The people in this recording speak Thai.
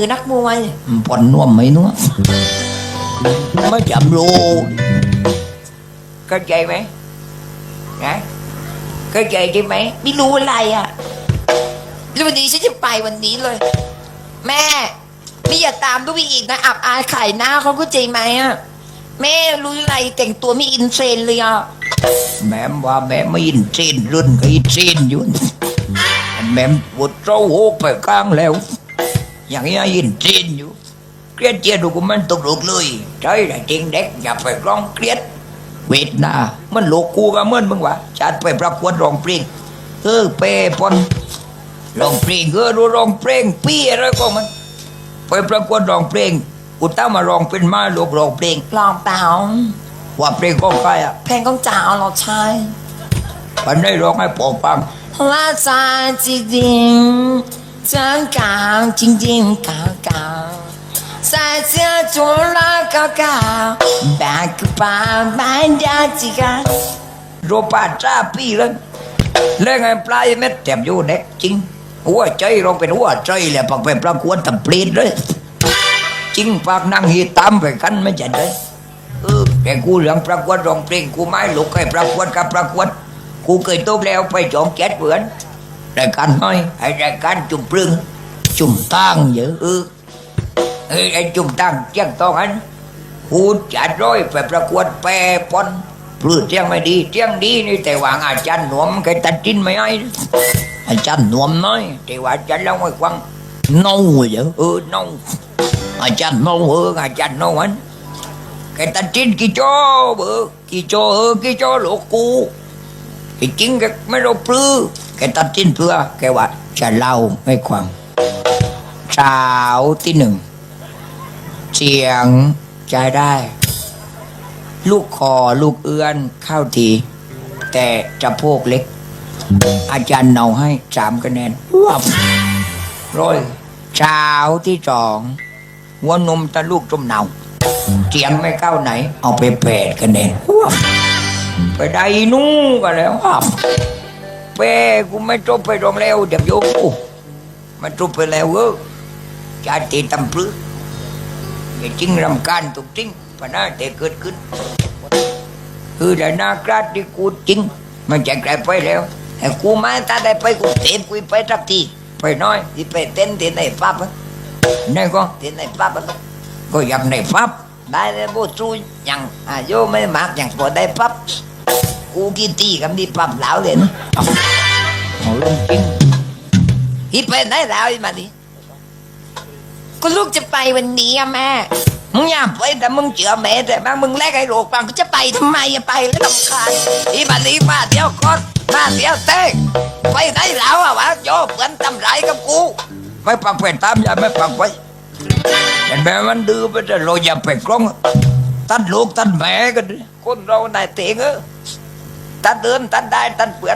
คือนักมวยผ่อนน่วมไหมนัวไม่จำรู้เข้าใจไหมนะเข้าใจใช่ไหมไม่รู้อะไรอะแล้ววันนี้ฉันจะไปวันนี้เลย แม่ไม่อย่าตามลูกไปอีกนะอับอายขายหน้าเขาเข้าใจไหมอะแม่รู้อะไรแต่งตัวไม่อินเทรนด์เลยอะแม่ว่าแม่ไม่อินเซนรุ่นก็อินเซนอยู่แม่ปวดเจ้าโหกไปกลางแล้ว อย่างนี้อินเซนอยู่เครียดเจียดูกูมันตกลุกเลยใช่แต่จริงเด็กอย่าไปร้องเครียดเวทนา มันโลกกูก็เหมือนมึงวะจัดไปประกวดร้องเพลงเออเปปอนร้องเพลงเออรู้ร้องเพลงปี้อะไรก็มันไปประกวดร้องเพลงอุตส่าห์มาร้องเป็นมาลูกร้องเพลงลองเปล่าว่าเพลงของใครอะเพลงของจ๋าเหรอใช่มันได้ร้องให้ปอฟังว่าใจ กาจริงจริงเก่าเก่าใส่เสื้อชุดลาเก่าเก่าแบกกระเป๋าแบ้านยาจิกาโรปาจ้าพี่เลยเล่นไงปลายเม็ดเต็มอยู่เนี่ยจริงหัวใจเราเป็นหัวใจแหละปักเป็นปรากวนตำปลีดเลยจริงปากนางฮีตามไปกันไม่เจะเลยเออแต่กูเรื่องปรากวดรองเพลงกูไม่ลุกให้ปรากวดกับปรากวดกูเคยโตแล้วไปจองแก๊สเหมือนแต่การน้อยไอ้แต่กันจุ่มเปลือง จุ่มตั้งเยอะเออไอ้จุ่มตั้งเจียงตองอันกูจัดร้อยไปประกวดแปรปนปลื้เจียงไม่ดีเจียงดีนี่แต่ว่าอาจารย์หนวมแกตัดจินไม่ให้อาจารย์หนวมน้อยแต่ว่าอาจารย์เล่าให้ฟังน่าเยอะเออน่าอาจารย์น่าเอออาจารย์น่าอันแกตัดจินกี่โจเบอกี่โจเออกี่โจโลกกูที่จริงแกไม่รู้ปลื้อแกตัดสินเพื่อแกว่าจะเล่าไม่ควา มเช้าที่หนึ่ง เสียงใจได้ ลูกคอลูกเอื้อนเข้าที แต่จะโพกเล็ก อาจารย์เนาให้สามคะแนนวับร้อยเช้าที่สองหัวนมตะลูกจมเนาเสียงไม่เข้าไหน เอาไปแปดคะแนนวับไปได้นู่นก็แล้วครับเป้กูไม่จบไปโรงแล้วเดี๋ยวโยกูมันจบไปแล้วเออ จะตีตำปลื้อย่าจริงรำคาญตุกจริงปัญหาแต่เกิดขึ้น คือแต่นากราดที่กูจริง มันจะกลายไปแล้วแต่กูม่ถ้าได้ไปกูเต็มกูไปสักทีไปน้อยที่ไปเต้นที่ไหนปั๊บอะนี่ก็ที่ไหนปั๊บก็อยากในปั๊บได้เลยบูสู้ยังอายุไม่มากอยังพอได้ปั๊บกูกินตีกับนี่ปั๊บแล้วเลยนะเอาเอาลงจริงฮิปไปไหนแล้วมาดิ ก็ลูกจะไปวันนี้อะแม่ มึงอย่าไปแต่มึงเชื่อแม่แต่บางมึงแลกไอ้โรคปังก็จะไปทำไมอะไปแล้วลำคาญอีมาดิมาเดียวก่อนมาเดียวเต้ไปไหนแล้วอะวะโยเพื่อนทำไรายกับกูไม่ปักไปตามอย่าไม่ปักไปเห็นไหมมันดื้อไปแต่เราอย่าไปกล้องตัดลูกตัดแม่กันคนเราได้เตงเออตัดเดินตัดได้ตัดเปื่อน